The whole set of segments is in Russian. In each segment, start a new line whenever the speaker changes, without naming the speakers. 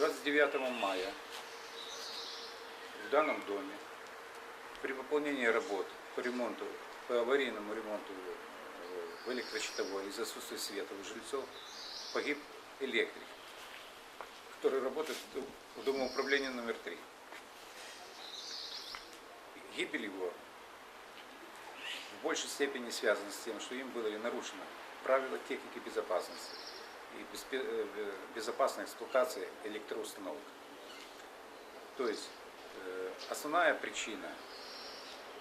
29 мая в данном доме при выполнении работ по ремонту, по аварийному ремонту э, в электрощитовой из-за отсутствия света у жильцов погиб электрик, который работает в домоуправлении номер 3. Гибель его в большей степени связана с тем, что им было нарушено правила техники безопасности и э, безопасной эксплуатации электроустановок. То есть э, основная причина,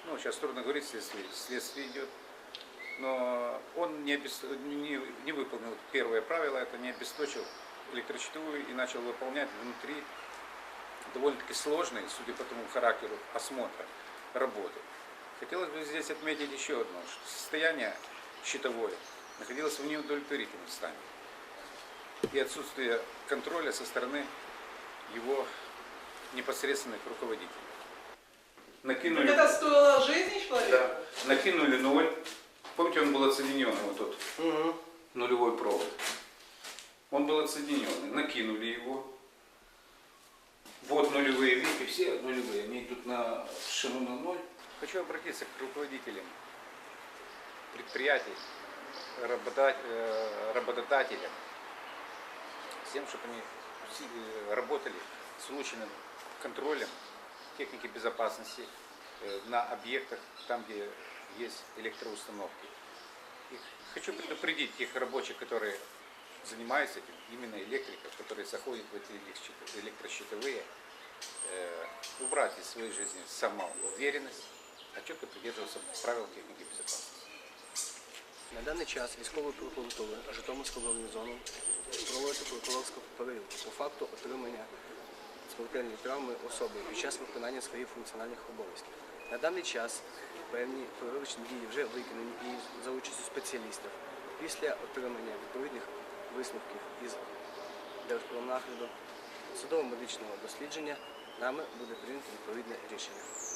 ну сейчас трудно говорить, следствие, следствие идет, но он не, обес- не, не выполнил первое правило, это не обесточил электрощитовую и начал выполнять внутри довольно-таки сложный, судя по тому характеру осмотра работы. Хотелось бы здесь отметить еще одно, что состояние щитовое находилось в неудовлетворительном состоянии. И отсутствие контроля со стороны его непосредственных руководителей. Накинули,
Это стоило жизни человека?
да, накинули ноль. Помните, он был отсоединен, вот тот нулевой провод. Он был отсоединенный. Накинули его. Вот нулевые, видите, все нулевые, они идут на шину на ноль. Хочу обратиться к руководителям предприятий, э, работодателям, с тем, чтобы они работали с улучшенным контролем техники безопасности э, на объектах, там, где есть электроустановки. И хочу предупредить тех рабочих, которые занимаются этим, именно электриков, которые заходят в эти электрощит- электрощитовые, э, убрать из своей жизни самоуверенность, а четко придерживаться правил техники безопасности.
На даний час військовою прокуратурою Житомирського гарнізону прокурорська перевірка по факту отримання смертельної травми особи під час виконання своїх функціональних обов'язків. На даний час певні перевірочні дії вже виконані і за участю спеціалістів. Після отримання відповідних висновків із Держпромнагляду судово-медичного дослідження нами буде прийнято відповідне рішення.